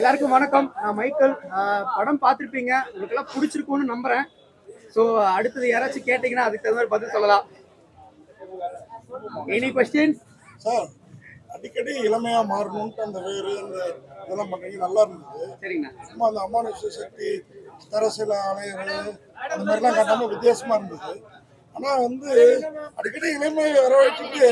எல்லாருக்கும் வணக்கம். நான் மைக்கேல். படம் பார்த்துருப்பீங்க. உங்களுக்கெல்லாம் பிடிச்சிருக்கும்னு நம்புறேன். ஸோ அடுத்தது யாராச்சும் கேட்டிங்கன்னா அதுக்கு தகுந்த மாதிரி பதில் சொல்லலாம். எனி கொஸ்டின்ஸ் சார் அடிக்கடி இளமையா மாறணும்ட்டு அந்த வேறு அந்த இதெல்லாம் பண்றீங்க நல்லா இருந்தது. சரிங்கண்ணா சும்மா அந்த அமானுஷ சக்தி தரசில அலையிறது அந்த மாதிரிலாம் காட்டாம வித்தியாசமா இருந்தது. ஆனா வந்து அடிக்கடி இளமையை வர வச்சுட்டு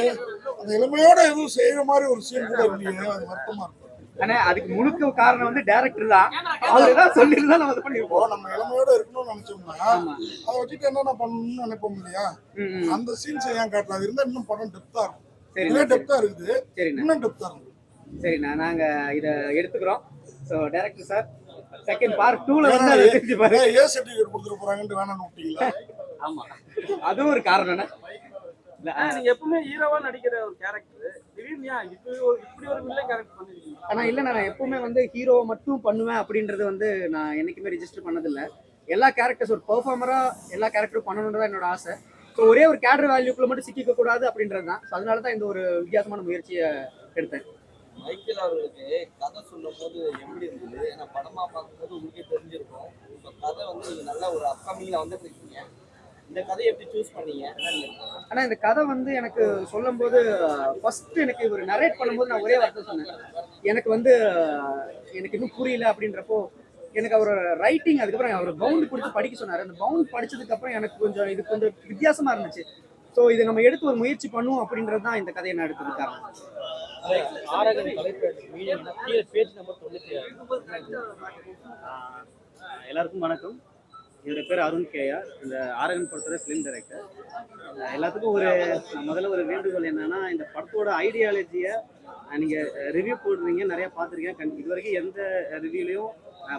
அந்த இளமையோட எதுவும் செய்யற மாதிரி ஒரு சீன் கூட இல்லையே. அது வருத்தமா இருக்கும் அண்ணா அதுக்கு முழுக்க காரணம் வந்து டேரக்டர் தான். அவரு தான் சொல்லியிருந்தா நம்ம பண்ணியிருப்போம் நம்ம இளமையோட இருக்கணும்னு நினைச்சோம்னா அதை வச்சுட்டு என்னென்ன பண்ணணும்னு நினைப்போம் இல்லையா. அந்த சீன்ஸ் ஏன் காட்டலாம் அது இருந்தா இன்னும் படம் டெப்தா இருக்கும். இன்னும் டெப்தா இருக்குது. சரிண்ணா இன்னும் டெப்தா இருக்கும். சரிண்ணா நாங்க இதை எடுத்துக்கிறோம். So director sir second part டூல வந்து அதை தெரிஞ்சு பாரு ஏன் ஏ சர்டிஃபிகேட் கொடுத்துட்டு போறாங்கன்ட்டு வேணாம்னு விட்டீங்களா? ஆமா. அதுவும் ஒரு ஆனா, நீங்க எப்பவுமே ஹீரோவா நடிக்கிற ஒரு கேரக்டர் திடீர்னு இப்படி ஒரு இப்படி ஒரு வில்லன் கேரக்டர் பண்ணிருக்கீங்க ஆனா இல்லைண்ணா நான் எப்பவுமே வந்து ஹீரோவை மட்டும் பண்ணுவேன் அப்படின்றது வந்து நான் என்னைக்குமே ரெஜிஸ்டர் பண்ணதில்லை. எல்லா கேரக்டர்ஸ் ஒரு பெர்ஃபார்மரா எல்லா கேரக்டரும் பண்ணணுன்றது என்னோட ஆசை. ஸோ ஒரே ஒரு கேரக்டர் வேல்யூக்குள்ள மட்டும் சிக்கிக்க கூடாது அப்படின்றது தான். ஸோ அதனால தான் இந்த ஒரு வித்தியாசமான முயற்சியை எடுத்தேன். மைக்கேல் அவர்களுக்கு கதை சொல்லும் போது எப்படி இருந்தது? ஏன்னா படமா பார்க்கும்போது உங்களுக்கே தெரிஞ்சிருக்கும். இப்போ கதை வந்து நல்ல ஒரு அப்கமிங்ல வந்துட்டு இருக்கீங்க. இந்த கதையை எப்படி சூஸ் பண்ணீங்க? என்ன நினைக்கிறீங்க? ஆனா இந்த கதை வந்து எனக்கு சொல்லும்போது ஃபர்ஸ்ட் எனக்கு இவர் நரேட் பண்ணும்போது நான் ஒரே வார்த்தை சொன்னேன். எனக்கு வந்து எனக்கு இன்னும் புரியல அப்படின்றப்போ எனக்கு அவர் ரைட்டிங் அதுக்கப்புறம் அவர் பவுண்ட் கொடுத்து படிக்க சொன்னார். அந்த பவுண்ட் படிச்சதுக்கு அப்புறம் எனக்கு கொஞ்சம் இது கொஞ்சம் வித்தியாசமா இருந்துச்சு. ஸோ இதை நம்ம எடுத்து ஒரு முயற்சி பண்ணுவோம் அப்படின்றது தான் இந்த கதையை நான் ஆஹ் எல்லாருக்கும் வணக்கம். என்னோட பேர் அருண் கேயா. இந்த ஆரகன் படத்தோட ஃபிலிம் டைரக்டர் எல்லாத்துக்கும் ஒரு முதல்ல ஒரு வேண்டுகோள் என்னன்னா இந்த படத்தோட ஐடியாலஜியை நீங்கள் ரிவ்யூ போடுறீங்க நிறைய பார்த்துருக்கேன் கண் இது வரைக்கும் எந்த ரிவ்யூலையும்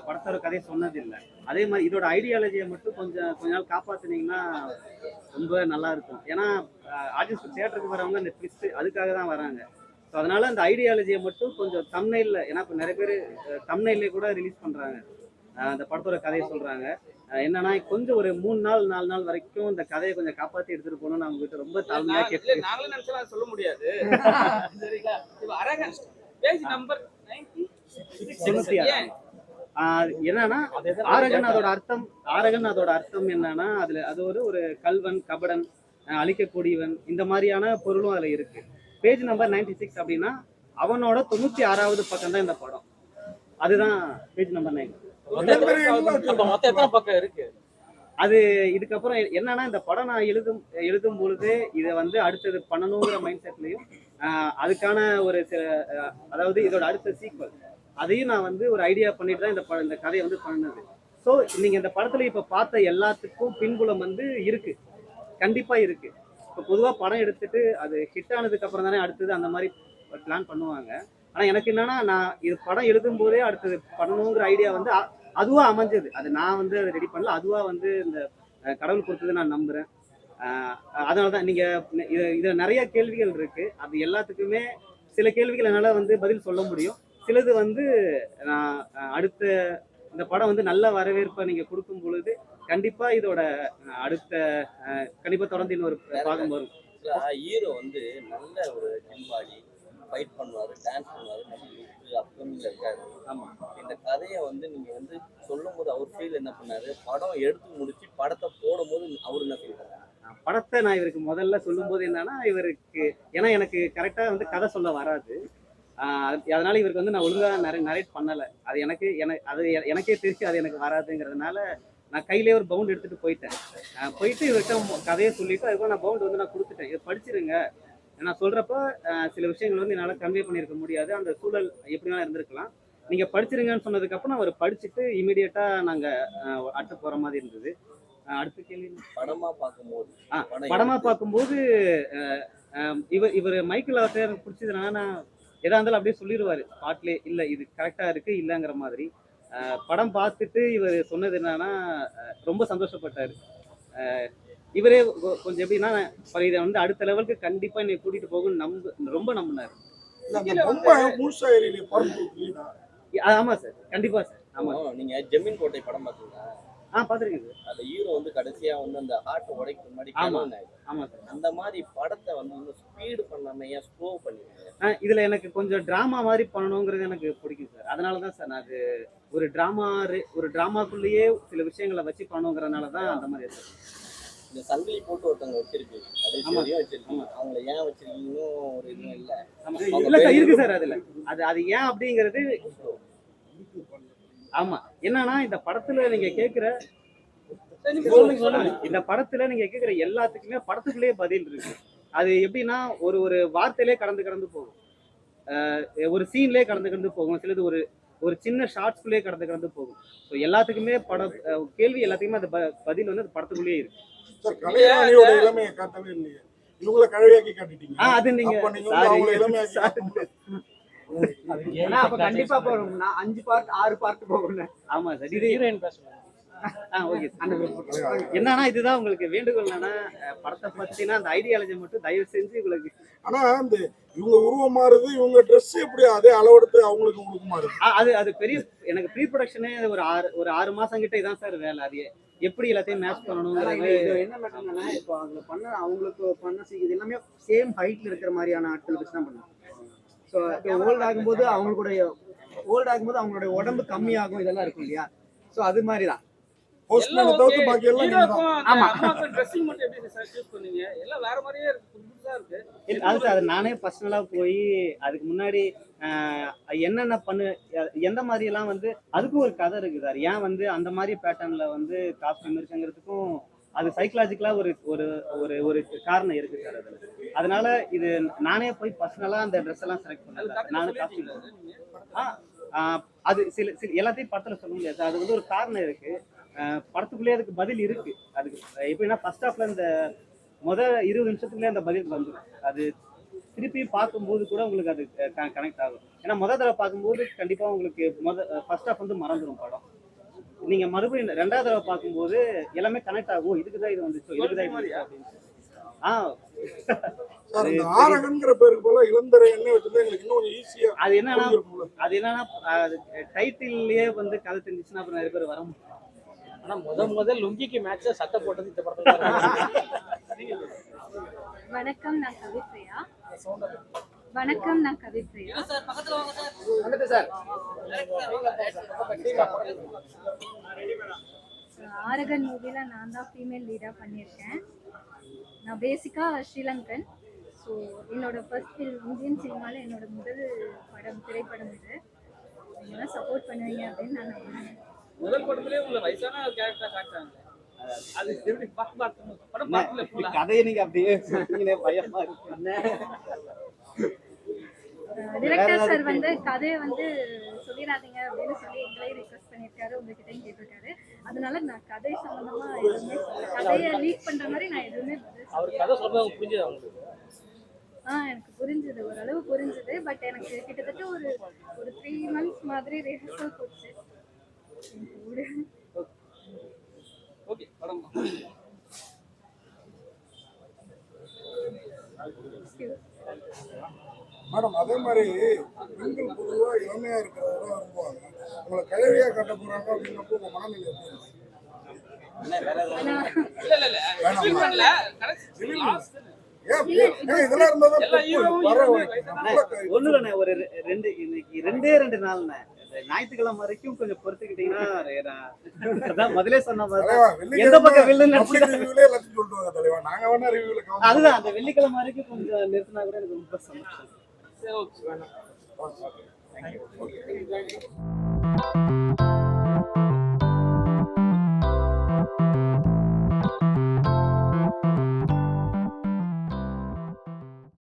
படத்தோட கதையை சொன்னதில்லை. அதே மாதிரி இதோட ஐடியாலஜியை மட்டும் கொஞ்சம் கொஞ்ச நாள் காப்பாத்துனீங்கன்னா ரொம்ப நல்லா இருக்கும். ஏன்னா ஆடியன்ஸ் தியேட்டருக்கு வரவங்க இந்த ட்விஸ்ட் அதுக்காக தான் வராங்க. ஸோ அதனால அந்த ஐடியாலஜியை மட்டும் கொஞ்சம் தம்னையில் ஏன்னா இப்போ நிறைய பேர் தம்னையிலே கூட ரிலீஸ் பண்ணுறாங்க அந்த படத்தோட கதையை சொல்கிறாங்க என்னன்னா கொஞ்சம் ஒரு மூணு நாள் நாலு நாள் வரைக்கும் இந்த கதையை கொஞ்சம் காப்பாற்றி எடுத்துகிட்டு போகணும்னு அவங்க கிட்ட ரொம்ப தாழ்மையாக கேட்டு நாங்களே நினைச்சா சொல்ல முடியாது. சரிங்களா? பேஜ் நம்பர் என்னன்னா ஆரகன் அதோட அர்த்தம் ஆரகன் அதோட அர்த்தம் என்னன்னா அதுல அது ஒரு ஒரு கல்வன் கபடன் அழிக்கக்கூடியவன் இந்த மாதிரியான பொருளும் அதுல இருக்கு. பேஜ் நம்பர் 96 சிக்ஸ் அப்படின்னா அவனோட தொண்ணூத்தி ஆறாவது பக்கம் தான் இந்த படம். அதுதான் பேஜ் நம்பர் நைன் அது இதுக்கப்புறம் என்னன்னா இந்த படம் நான் எழுதும் எழுதும் பொழுது இதை வந்து அடுத்தது பண்ணணுங்கிற மைண்ட் செட்லையும் அதுக்கான ஒரு சில அதாவது இதோட அடுத்த சீக்வல் அதையும் நான் வந்து ஒரு ஐடியா பண்ணிட்டு தான் இந்த படம் இந்த கதையை வந்து பண்ணது. ஸோ நீங்க இந்த படத்துல இப்ப பார்த்த எல்லாத்துக்கும் பின்புலம் வந்து இருக்கு. கண்டிப்பா இருக்கு. இப்போ பொதுவா படம் எடுத்துட்டு அது ஹிட் ஆனதுக்கு அப்புறம் தானே அடுத்தது அந்த மாதிரி பிளான் பண்ணுவாங்க. ஆனா எனக்கு என்னன்னா நான் இது படம் எழுதும் போதே அடுத்தது பண்ணணுங்கிற ஐடியா வந்து அதுவா அமைஞ்சது. அது நான் வந்து அதை ரெடி பண்ணல. அதுவா வந்து இந்த கடவுள் கொடுத்தது நான் நம்புறேன். அஹ், அதனால தான் நீங்க இது இதுல நிறைய கேள்விகள் இருக்கு. அது எல்லாத்துக்குமே சில கேள்விகள் என்னால வந்து பதில் சொல்ல முடியும். சிலது வந்து நான் அடுத்த இந்த படம் வந்து நல்ல வரவேற்பை நீங்க கொடுக்கும் பொழுது கண்டிப்பா இதோட அடுத்த கண்டிப்பா தொடர்ந்து இன்னொரு பாகம் வரும். ஹீரோ வந்து நல்ல ஒரு ஜிம்பாடி ஃபைட் பண்ணுவாரு டான்ஸ் பண்ணுவாரு நம்ம அப்கமிங்ல இருக்காரு. ஆமா. இந்த கதையை வந்து நீங்க வந்து சொல்லும் போது அவர் ஃபீல் என்ன பண்ணாரு? படம் எடுத்து முடிச்சு படத்தை போடும்போது அவர் என்ன ஃபீல் பண்ணாரு? படத்தை நான் இவருக்கு முதல்ல சொல்லும்போது என்னன்னா இவருக்கு ஏன்னா எனக்கு கரெக்டாக வந்து கதை சொல்ல வராது. அதனால இவருக்கு வந்து நான் ஒழுங்காக நிறைய நரேட் பண்ணலை. அது எனக்கு எனக்கு அது எனக்கே தெரிஞ்சு அது எனக்கு வராதுங்கிறதுனால நான் கையிலே ஒரு பவுண்ட் எடுத்துட்டு போயிட்டேன். போயிட்டு இவர்கிட்ட கதையை சொல்லிட்டு அதுக்கப்புறம் நான் பவுண்ட் வந்து நான் கொடுத்துட்டேன். இதை படிச்சிருங்க. நான் சொல்றப்ப ஆஹ் சில விஷயங்கள் வந்து என்னால் கன்வே பண்ணியிருக்க முடியாது. அந்த சூழல் எப்படி வேணா இருந்திருக்கலாம். நீங்க படிச்சிருங்கன்னு சொன்னதுக்கப்புறம் அவர் படிச்சுட்டு இமீடியட்டா நாங்க அடுத்து போற மாதிரி இருந்தது. அடுத்த கேள்வி படமா பார்க்கும்போது. ஆ, படம் படமா எடுத்து- பார்க்கும்போது இவர் இவர் மைக்கேல் எனக்கு பிடிச்சதுனால நான் எதா இருந்தாலும் அப்படியே சொல்லிடுவாரு பாட்டிலே இல்ல இது கரெக்டா இருக்கு இல்லைங்கிற மாதிரி. படம் பார்த்துட்டு இவர் சொன்னது என்னன்னா ரொம்ப சந்தோஷப்பட்டாரு. இவரே கொஞ்சம் எப்படின்னா இதை வந்து அடுத்த லெவலுக்கு கண்டிப்பா என்னை கூட்டிட்டு போகும்னு நம்பு ரொம்ப நம்பினாரு. ஆமா சார். கண்டிப்பா சார். ஆமா. நீங்க ஜெமீன் கோட்டை படம் பார்த்தீங்களா? ஆ பாத்துருக்கேன் சார். அந்த ஹீரோ வந்து கடைசியா வந்து அந்த ஹார்ட் உடைக்கு முன்னாடி ஆமா. சார். அந்த மாதிரி படத்தை வந்து இன்னும் ஸ்பீடு பண்ணாம ஏன் ஸ்லோ பண்ணிருக்கீங்க? ஆ, இதுல எனக்கு கொஞ்சம் டிராமா மாதிரி பண்ணணுங்கிறது எனக்கு பிடிக்கும் சார். அதனால தான் சார் நான் அது ஒரு டிராமா ஒரு டிராமாக்குள்ளேயே சில விஷயங்களை வச்சு பண்ணுங்கிறனால தான் அந்த மாதிரி இருக்கு இந்த சங்கிலி போட்டு ஒருத்தவங்க வச்சிருக்கீங்க கடைசி அவங்கள ஏன் வச்சிருக்கீங்கன்னு ஒரு இதுவும் இல்ல. ஆமா. அவங்க இல்ல சார் பேரு- இருக்கு சார் அதுல. அது அது ஏன் அப்படிங்கிறது ஆமா. என்னன்னா இந்த படத்துல நீங்க கேக்குற இந்த படத்துல நீங்க கேக்குற எல்லாத்துக்குமே படத்துக்குள்ளேயே பதில் இருக்கு. அது எப்படின்னா ஒரு ஒரு வார்த்தையிலே கடந்து கடந்து போகும். ஒரு சீன்லயே கடந்து கடந்து போகும். சிலது ஒரு ஒரு சின்ன ஷார்ட்ஸ்குள்ளேயே கடந்து கடந்து போகும். ஸோ எல்லாத்துக்குமே படம் கேள்வி எல்லாத்துக்குமே அந்த ப- பதில் வந்து அந்த படத்துக்குள்ளேயே இருக்கு. சார் கலைஞானியோட இளமையை காட்டவே இல்லையே. இவங்கள கழுவியாக்கி காட்டிட்டீங்க. ஆ அது நீங்க அப்ப நீங்க வந்து அவங்கள. இளமையாக்கி. ஏன்னா அப்ப கண்டிப்பா போகும் நான் அஞ்சு பார்ட் ஆறு பார்ட் போகணும். ஆமா சார். இது ஹீரோயின் ஓகே என்னன்னா இதுதான் உங்களுக்கு வேண்டுகோள் படத்தை பத்தினா அந்த ஐடியாலஜி மட்டும் தயவு செஞ்சு உங்களுக்கு ஆனா அந்த இவங்க உருவம் மாறுது இவங்க ட்ரெஸ் எப்படி அதே அளவெடுத்து அவங்களுக்கு உங்களுக்கு மாறுது? அது அது பெரிய எனக்கு ப்ரீ ப்ரொடக்ஷனே ஒரு ஆறு ஒரு ஆறு மாசம் கிட்ட இதான் சார் வேலை. அது எப்படி எல்லாத்தையும் மேட்ச் இது என்ன மேட்டர்னா இப்போ அதுல பண்ண அவங்களுக்கு பண்ண இது எல்லாமே சேம் ஹைட்ல இருக்கிற மாதிரியான ஆட்கள் வச்சு தான் பண்ணுவாங்க ஸோ ஓல்ட் ஆகும்போது அவங்களுடைய ஓல்ட் ஆகும்போது அவங்களுடைய உடம்பு கம்மியாகும் இதெல்லாம் இருக்கும் இல்லையா? ஸோ அது மாதிரி தான் போஸ்ட்மேனை தவிர்த்து பாக்கி எல்லாம். ஆமா. ட்ரெஸ்ஸிங் மட்டும் எப்படி சார் சூஸ் பண்ணீங்க? எல்லாம் வேற மாதிரியே இருக்கு. புதுசா இருக்கு. இல்ல, அது சார் அது நானே பர்சனலா போய் அதுக்கு முன்னாடி என்னென்ன பண்ணு எந்த மாதிரி எல்லாம் வந்து அதுக்கும் ஒரு கதை இருக்கு சார் ஏன் வந்து அந்த மாதிரி பேட்டர்ன்ல வந்து காஸ்டியூம் இருக்குங்கிறதுக்கும் அது சைக்கலாஜிக்கலா ஒரு ஒரு ஒரு ஒரு காரணம் இருக்கு சார் அதுல. அதனால இது நானே போய் பர்சனலா அந்த ட்ரெஸ் எல்லாம் செலக்ட் பண்ணேன் சார். நானும் காஸ்டியூம் அது சில சில எல்லாத்தையும் படத்துல சொல்ல முடியாது சார். அது வந்து ஒரு காரணம் இருக்கு. ஆஹ், படத்துக்குள்ளேயே அதுக்கு பதில் இருக்கு. அதுக்கு எப்படின்னா ஃபர்ஸ்ட் ஹாஃப்ல இந்த முத இருபது நிமிஷத்துக்குள்ளே அந்த பதில் வந்துடும் அது திருப்பி பார்க்கும்போது கூட உங்களுக்கு அது கனெக்ட் ஆகும். ஏன்னா முத தடவை பார்க்கும்போது கண்டிப்பா உங்களுக்கு முத ஃபர்ஸ்ட் ஹாஃப் வந்து மறந்துடும் படம். நீங்க மறுபடியும் ரெண்டாவது தடவை பார்க்கும்போது எல்லாமே கனெக்ட் ஆகும். இதுக்கு தான் இது வந்துச்சோ இதுக்கு தான் இது அப்படின்னு ஆ. பேருக்கு போல இளந்தரை எண்ணெய் வச்சிருந்தா எங்களுக்கு இன்னும் கொஞ்சம் ஈஸியா அது என்னன்னா. அது என்னன்னா அது டைட்டில்லயே வந்து கதை தெரிஞ்சுச்சுன்னா அப்புறம் நிறைய பேர் வர முடியும் ஆனா முத முத லுங்கிக்கு மேட்ச சட்டை போட்டது இந்த படத்துல வணக்கம் நான் கவிப்ரியா. வணக்கம் நான் கவிப்ரியா. ஆரகன் மூவில நான் தான் ஃபீமேல் லீடாக பண்ணியிருக்கேன். நான் பேசிக்காக ஸ்ரீலங்கன். ஸோ என்னோட ஃபர்ஸ்ட் ஃபில்ம் இந்தியன் சினிமாவில் என்னோட முதல் படம் திரைப்படம் இது. சப்போர்ட் பண்ணுவீங்க அப்படின்னு நான் நம்புறேன். முதல் படத்திலே உங்களை வயசான கேரக்டர் காட்டாங்க அது எப்படி பார்த்து பார்த்து படம் பார்க்கல ஃபுல்லா கதையை நீங்க அப்படியே சொன்னீங்களே பயமா இருக்கு. டிரெக்டர் சார் வந்து கதையை வந்து சொல்லிடாதீங்க அப்படின்னு சொல்லி எங்களையும் ரிக்வஸ்ட் பண்ணியிருக்காரு. உங்ககிட்டயும் கேட்டிருக்காரு. அதனால நான் கதை சம்பந்தமா எதுவுமே. கதையை லீக் பண்ற மாதிரி நான் எதுவுமே. அவர் கதை சொல்றது புரிஞ்சது அவங்களுக்கு ஆ எனக்கு புரிஞ்சுது. ஓரளவு புரிஞ்சுது. பட் எனக்கு கிட்டத்தட்ட ஒரு ஒரு த்ரீ மந்த்ஸ் மாதிரி ரிஹர்சல் போச்சு. ஓகே மேடம் அதே மாதிரி பெண்கள் பொதுவா இளமையா இருக்கிறத விரும்புவாங்க உங்களை கழுவியா காட்ட போறாங்க அப்படின்னப்போ உங்க மனநிலை எப்படி இருக்கு? ஆனா இல்ல இல்ல இல்ல. feel பண்ணல கடைசி last ஏன் ஏன் இதெல்லாம் இருந்தா தான் எல்லா தப்பு. ஹீரோவும் வர ஹீரோயின் வரைக்கும். வயசான நல்ல கை- ஒண்ணு இல்லைண்ணே ஒரு ரெண்டு இன்னைக்கு ரெண்டே ரெண்டு நாள்ண்ணே. ஞாயிற்றுக்கிழமை வரைக்கும் கொஞ்சம் பொறுத்துக்கிட்டீங்கன்னா முதலே சொன்ன மாதிரி. எந்த பக்கம் வில்லுன்னு public நினைச்சு review-லே எல்லாத்தையும் சொல்லிட்டு வாங்க தலைவா. நாங்க வேணா ரிவ்யூல அதுதான் அந்த வெள்ளிக்கிழமை வரைக்கும் கொஞ்சம் நிறுத்தினா கூட எனக்கு ரொம்ப சந்தோஷம். சரி, okay. கவனம்